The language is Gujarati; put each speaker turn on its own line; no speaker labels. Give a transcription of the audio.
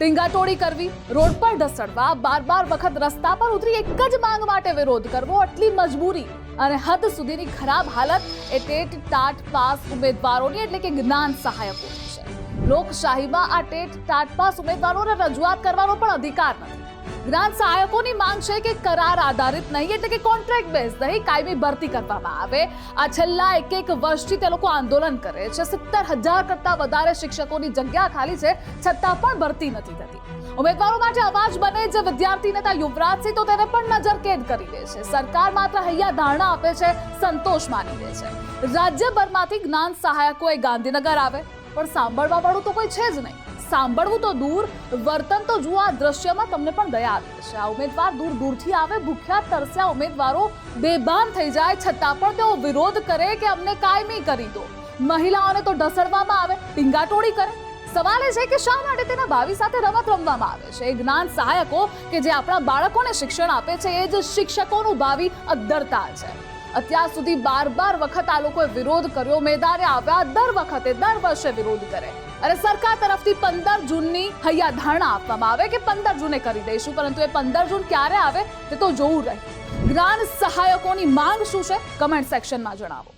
ટીંગાટોળી કરવી, રોડ પર ઢસડવા બાર બાર વખત રસ્તા પર ઉતરી એક જ માંગ માટે વિરોધ કરવો આટલી મજબૂરી અને હદ સુધીની ખરાબ હાલત એ ટેટ, ટાટ, પાસ ઉમેદવારોની એટલે કે જ્ઞાન સહાયકો છે. લોકશાહીમાં આ ટેટ, ટાટ, પાસ ઉમેદવારોને રજૂઆત કરવાનો પણ અધિકાર નથી. જ્ઞાન સહાયકોની માંગ છે કે કરાર આધારિત નહીં, એટલે કે કોન્ટ્રાક્ટ બેઝ નહીં, કાયમી ભરતી કરવામાં આવે. આ છેલ્લા એક એક વર્ષથી તે લોકો આંદોલન કરે છે. સિત્તેર હજાર કરતાં વધારે શિક્ષકોની જગ્યા ખાલી છે, છતાં પણ ભરતી નથી થતી. ઉમેદવારો માટે અવાજ બને જે વિદ્યાર્થી નેતા યુવરાજસિંહ તો તેને પણ નજરકેદ કરી દે છે. સરકાર માત્ર હૈયા ધારણા આપે છે, સંતોષ માની લે છે. રાજ્યભરમાંથી જ્ઞાન સહાયકો એ ગાંધીનગર આવે. પણ સાંભળવા વાળું તો કોઈ છે જ નહીં. સાંભળવું તો દૂર, વર્તન તો જુઓ આ દ્રશ્યમાં તમને પણ દયા આવે છે આ ઉમેદવાર દૂર દૂરથી આવે, ભૂખ્યા, તરસ્યા ઉમેદવારો બેભાન થઈ જાય, છતાં પણ તેઓ વિરોધ કરે કે અમને કાયમી કરી દો. મહિલાઓને તો ઢસડવામાં આવે, ટીંગાટોળી કરે. સવાલ એ છે કે શા માટે તેના ભાવિ સાથે રમત રમવામાં આવે છે? એ જ્ઞાન સહાયકો કે જે આપણા બાળકોને શિક્ષણ આપે છે, એ જ શિક્ષકોનું ભાવિ અદ્ધરતા છે. અત્યાર સુધી બાર બાર વખત આ લોકોએ વિરોધ કર્યો. મેદાને આવ્યા, દર વખતે, દર વર્ષે વિરોધ કરે. અને સરકાર તરફથી પંદર જૂનની હૈયા ધારણા આપવામાં આવે કે પંદર જૂને કરી દઈશું, પરંતુ એ પંદર જૂન ક્યારે આવે તે તો જોવું રહે જ્ઞાન સહાયકોની માંગ શું છે? કમેન્ટ સેક્શનમાં જણાવો.